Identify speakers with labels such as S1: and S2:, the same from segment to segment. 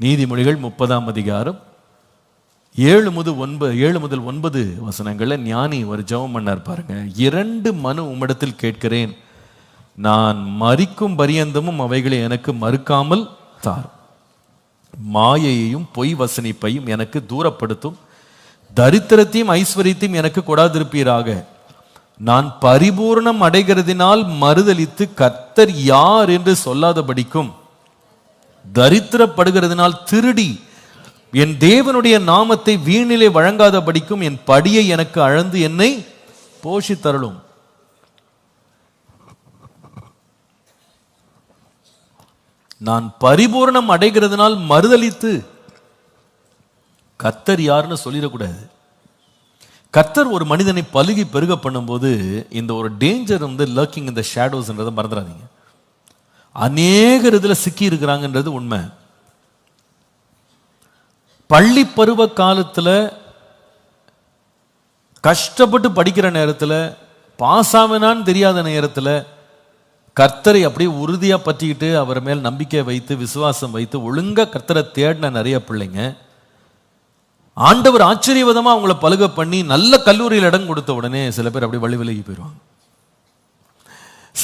S1: நீதிமொழிகள் முப்பதாம் அதிகாரம். ஏழு முதல் ஒன்பது ஏழு முதல் ஒன்பது வசனங்களில் ஞானி ஒரு ஜெபம் பண்ணார் பாருங்க. இரண்டு மனு உம்மிடத்தில் கேட்கிறேன். நான் மறிக்கும் பரியந்தமும் அவைகளை எனக்கு மறுக்காமல் தார். மாயையையும் பொய் வசனிப்பையும் எனக்கு தூரப்படுத்தும். தரித்திரத்தையும் ஐஸ்வர்யத்தையும் எனக்கு கொடாதிருப்பீராக. நான் பரிபூர்ணம் அடைகிறதினால் மறுதலித்து கர்த்தர் யார் என்று சொல்லாதபடிக்கும். தரித்திரப்படுகிறதுனால் திருடி என் தேவனுடைய நாமத்தை வீணிலே வழங்காதபடிக்கும் என் படியை எனக்கு அழந்து என்னை போஷித்தருளும். நான் பரிபூர்ணம் அடைகிறதுனால் மறுதலித்து கத்தர் யாருன்னு சொல்லிடக்கூடாது. கத்தர் ஒரு மனிதனை பழுகி பெருக பண்ணும்போது இந்த ஒரு டேஞ்சர் வந்து லர்க்கிங் இந்த ஷேடோஸ்ன்றதை மறந்துடாதீங்க. அநேகர் இதில் சிக்கி இருக்கிறாங்கன்றது உண்மை. பள்ளி பருவ காலத்தில் கஷ்டப்பட்டு படிக்கிற நேரத்தில் பாஸ் ஆவேனான்னு தெரியாத நேரத்தில் கர்த்தரை அப்படியே உறுதியாக பற்றிக்கிட்டு அவர் மேல் நம்பிக்கை வைத்து விசுவாசம் வைத்து ஒழுங்காக கர்த்தரை தேடின நிறைய பிள்ளைங்க ஆண்டவர் ஆச்சரியவிதமாக அவங்கள பழுக பண்ணி நல்ல கல்லூரியில் இடம் கொடுத்த உடனே சில பேர் அப்படியே வழி விலகி போயிடுவாங்க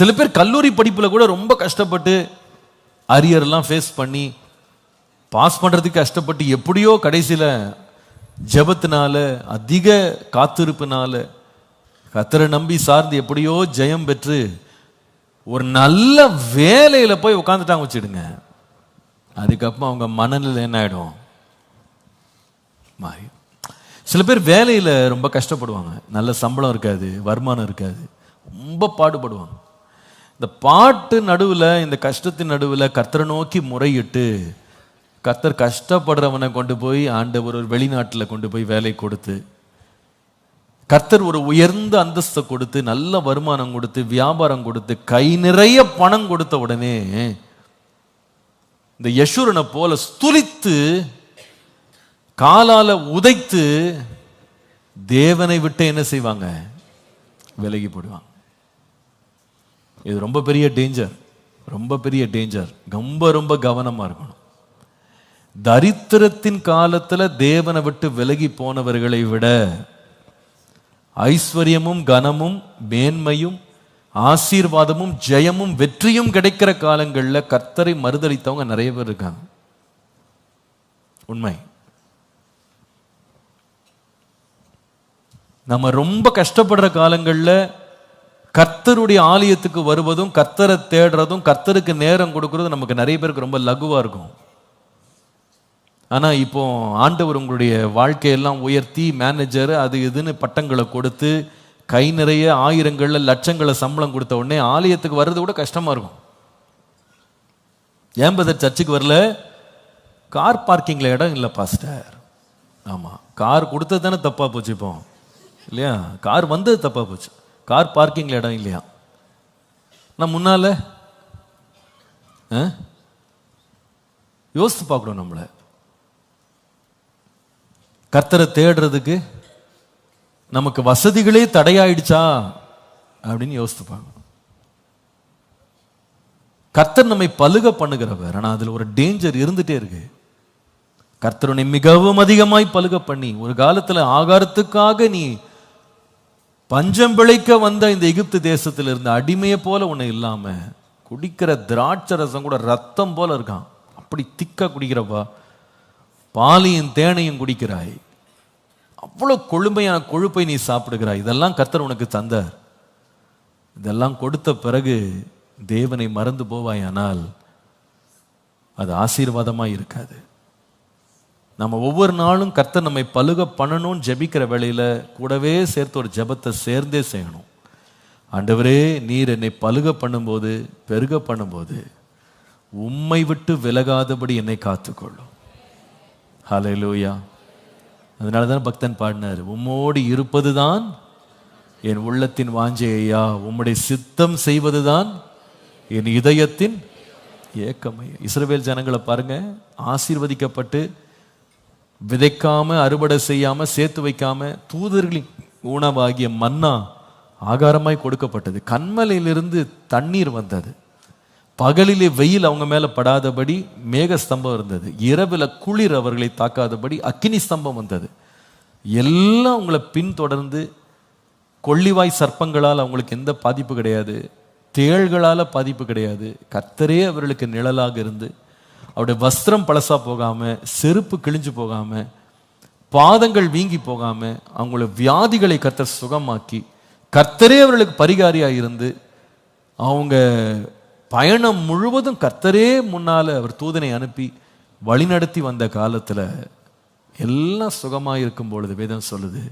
S1: சில பேர் கல்லூரி படிப்பில் கூட ரொம்ப கஷ்டப்பட்டு அரியர்லாம் ஃபேஸ் பண்ணி பாஸ் பண்ணுறதுக்கு கஷ்டப்பட்டு எப்படியோ கடைசியில் ஜபத்தினால அதிக காத்திருப்பினால கத்தரை நம்பி சார்ந்து எப்படியோ ஜெயம் பெற்று ஒரு நல்ல வேலையில் போய் உட்காந்துட்டாங்க வச்சுடுங்க. அதுக்கப்புறம் அவங்க மனநிலை என்ன ஆகிடும் மாறி. சில பேர் வேலையில் ரொம்ப கஷ்டப்படுவாங்க. நல்ல சம்பளம் இருக்காது வருமானம் இருக்காது ரொம்ப பாடுபடுவாங்க. இந்த பாட்டு நடுவில் இந்த கஷ்டத்தின் நடுவில் கர்த்தரை நோக்கி முறையிட்டு கர்த்தர் கஷ்டப்படுறவனை கொண்டு போய் ஆண்டவர் ஒரு வெளிநாட்டில் கொண்டு போய் வேலை கொடுத்து கர்த்தர் ஒரு உயர்ந்த அந்தஸ்தை கொடுத்து நல்ல வருமானம் கொடுத்து வியாபாரம் கொடுத்து கை நிறைய பணம் கொடுத்த உடனே இந்த யசூரனை போல ஸ்துலித்து காலால உதைத்து தேவனை விட்டு என்ன செய்வாங்க? விலகி போடுவாங்க இது ரொம்ப பெரிய டேஞ்சர் ரொம்ப பெரிய டேஞ்சர் ரொம்ப ரொம்ப கவனமா இருக்கணும். தரித்திரத்தின் காலத்துல தேவனை விட்டு விலகி போனவர்களை விட ஐஸ்வர்யமும் கனமும் மேன்மையும் ஆசீர்வாதமும் ஜெயமும் வெற்றியும் கிடைக்கிற காலங்களில் கர்த்தரை மறுதளித்தவங்க நிறைய பேர் இருக்காங்க. உண்மை. நம்ம ரொம்ப கஷ்டப்படுற காலங்களில் கர்த்தருடைய ஆலயத்துக்கு வருவதும் கர்த்தரை தேடுறதும் கர்த்தருக்கு நேரம் கொடுக்கறதும் நமக்கு நிறைய பேருக்கு ரொம்ப லகுவாக இருக்கும். ஆனால் இப்போ ஆண்டவர் உங்களுடைய வாழ்க்கையெல்லாம் உயர்த்தி மேனேஜர் அது இதுன்னு பட்டங்களை கொடுத்து கை நிறைய ஆயிரங்களில் லட்சங்களை சம்பளம் கொடுத்த உடனே ஆலயத்துக்கு வர்றது கூட கஷ்டமாக இருக்கும். ஏன் பதர் சர்ச்சுக்கு வரல? கார் பார்க்கிங்ல இடம் இல்லை பாஸ்டர் ஆமாம் கார் கொடுத்தது தானே தப்பாக போச்சு இப்போ. இல்லையா? கார் வந்தது தப்பாக போச்சு. கார் பார்க்கிங்ல இடம் இல்லையா? நான் முன்னால யோசித்து பார்க்கணும் நம்மளை. கர்த்தரை தேடுறதுக்கு நமக்கு வசதிகளே தடையாயிடுச்சா? அப்படின்னு யோசித்து பார்க்கணும். கர்த்தர் நம்மை பழுக பண்ணுகிறவர். ஆனா அதுல ஒரு டேஞ்சர் இருந்துட்டே இருக்கு. கர்த்தர் மிகவும் அதிகமாய் பழுக பண்ணி ஒரு காலத்துல ஆகாரத்துக்காக நீ பஞ்சம் பிழைக்க வந்த இந்த எகிப்து தேசத்தில் இருந்த அடிமையை போல உன்னை இல்லாம குடிக்கிற திராட்சை ரசம் கூட ரத்தம் போல இருக்கான். அப்படி திக்க குடிக்கிறப்பா பாலையும் தேனையும் குடிக்கிறாய். அவ்வளோ கொழுமையான கொழுப்பை நீ சாப்பிடுகிறாய். இதெல்லாம் கர்த்தர் உனக்கு தந்தார். இதெல்லாம் கொடுத்த பிறகு தேவனை மறந்து போவாயானால் அது ஆசீர்வாதமாக இருக்காது. நம்ம ஒவ்வொரு நாளும் கர்த்தர் நம்மை பழுக பண்ணணும்னு ஜெபிக்கிற வேளையில கூடவே சேர்த்து ஒரு ஜெபத்தை சேர்ந்தே செய்யணும். ஆண்டவரே நீர் என்னை பழுக பண்ணும்போது பெருக பண்ணும்போது உம்மை விட்டு விலகாதபடி என்னை காத்துக்கொள்ளும். ஹalleluya. அதனால தான் பக்தன் பாடினார் உம்மோடு இருப்பதுதான் என் உள்ளத்தின் வாஞ்சையா உம்முடைய சித்தம் செய்வது தான் என் இதயத்தின் ஏக்கமையா இஸ்ரவேல் ஜனங்களை பாருங்க ஆசீர்வதிக்கப்பட்டு விதைக்காம அறுவடை செய்யாம சேர்த்து வைக்காம தூதர்களின் உணவாகிய மன்னா ஆகாரமாய் கொடுக்கப்பட்டது. கண்மலையிலிருந்து தண்ணீர் வந்தது. பகலிலே வெயில் அவங்க மேல படாதபடி மேக ஸ்தம்பம் இருந்தது. இரவில் குளிர் அவர்களை தாக்காதபடி அக்கினி ஸ்தம்பம் வந்தது. எல்லாம் அவங்களை பின்தொடர்ந்து கொள்ளிவாய் சர்ப்பங்களால் அவங்களுக்கு எந்த பாதிப்பு கிடையாது. தேள்களால் பாதிப்பு கிடையாது. கத்தரே அவர்களுக்கு நிழலாக இருந்து அவருடைய வஸ்திரம் பழசாக போகாமல் செருப்பு கிழிஞ்சு போகாமல் பாதங்கள் வீங்கி போகாம அவங்கள வியாதிகளை கர்த்தர் சுகமாக்கி கர்த்தரே அவர்களுக்கு பரிகாரியாக இருந்து அவங்க பயணம் முழுவதும் கர்த்தரே முன்னால அவர் தூதனை அனுப்பி வழிநடத்தி வந்த காலத்தில் எல்லாம் சுகமாக இருக்கும் பொழுது வேதம் சொல்லுது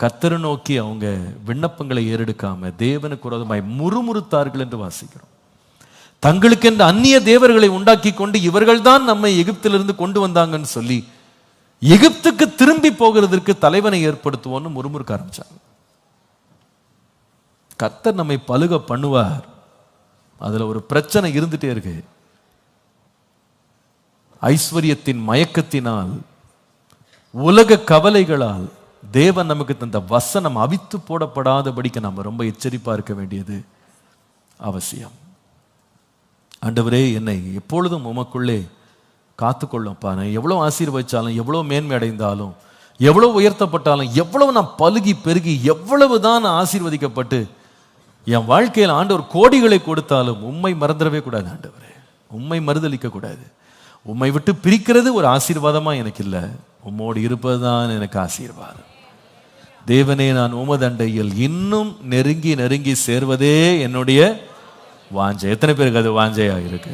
S1: கர்த்தரை நோக்கி அவங்க விண்ணப்பங்களை ஏறெடுக்காமல் தேவனுக்கு விரோதமாய் முறுமுறுத்தார்கள் என்று வாசிக்கிறோம். தங்களுக்கென்று அந்நிய தேவர்களை உண்டாக்கி கொண்டு இவர்கள்தான் நம்மை எகிப்திலிருந்து கொண்டு வந்தாங்கன்னு சொல்லி எகிப்துக்கு திரும்பி போகிறதற்கு தலைவனை ஏற்படுத்துவோன்னு முறுமுறுக்க ஆரம்பிச்சாங்க. கத்தர் நம்மை பழுக பண்ணுவார். அதுல ஒரு பிரச்சனை இருந்துட்டே இருக்கு. ஐஸ்வர்யத்தின் மயக்கத்தினால் உலக கவலைகளால் தேவன் நமக்கு தந்த வசனம் அவித்து போடப்படாதபடிக்கு நம்ம ரொம்ப எச்சரிப்பா இருக்க வேண்டியது அவசியம். ஆண்டவரே என்னை எப்பொழுதும் உமக்குள்ளே காத்துக்கொள்ளப்பா நான் எவ்வளோ ஆசீர்வதிச்சாலும் எவ்வளோ மேன்மை அடைந்தாலும் எவ்வளோ உயர்த்தப்பட்டாலும் எவ்வளவு நான் பழுகி பெருகி எவ்வளவு தான் நான் ஆசீர்வதிக்கப்பட்டு என் வாழ்க்கையில் ஆண்டவர் கோடிகளை கொடுத்தாலும் உண்மை மறந்துடவே கூடாது ஆண்டவரே. உண்மை மறுதளிக்க கூடாது. உம்மை விட்டு பிரிக்கிறது ஒரு ஆசீர்வாதமாக எனக்கு இல்லை. உம்மோடு இருப்பதுதான் எனக்கு ஆசீர்வாதம். தேவனே நான் உமதண்டையில் இன்னும் நெருங்கி நெருங்கி சேர்வதே என்னுடைய வாஞ்சை. எத்தனை பேருக்கு அது வாஞ்சையாக இருக்கு?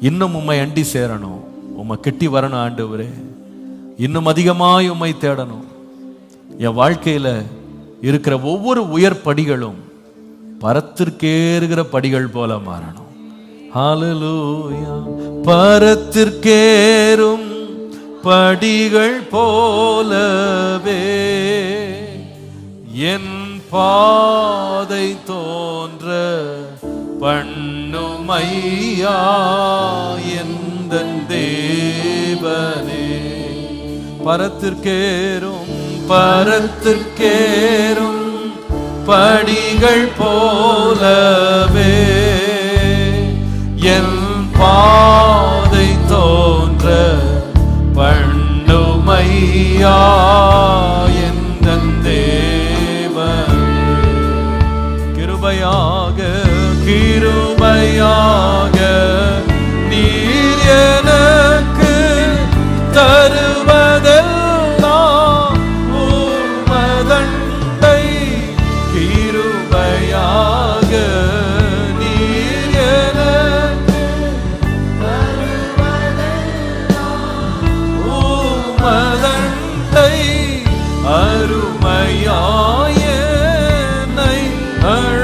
S1: இன்னும் உம்மை அண்டி சேரணும். உம்மை கெட்டி வரணும் ஆண்டவரே. இன்னும் அதிகமாய் உண்மை தேடணும். என் வாழ்க்கையில் இருக்கிற ஒவ்வொரு உயர் படிகளும் பரத்திற்கேறுகிற படிகள் போல மாறணும். பரத்திற்கேறும் படிகள் போலவே என் பாதை தோன்ற பண்ணுமையா எந்த தேவனே? பரத்திற்கேறும் பரத்திற்கேறும் படிகள் போலவே என் பாதை தோன்ற பண்ணுமையா Hurry.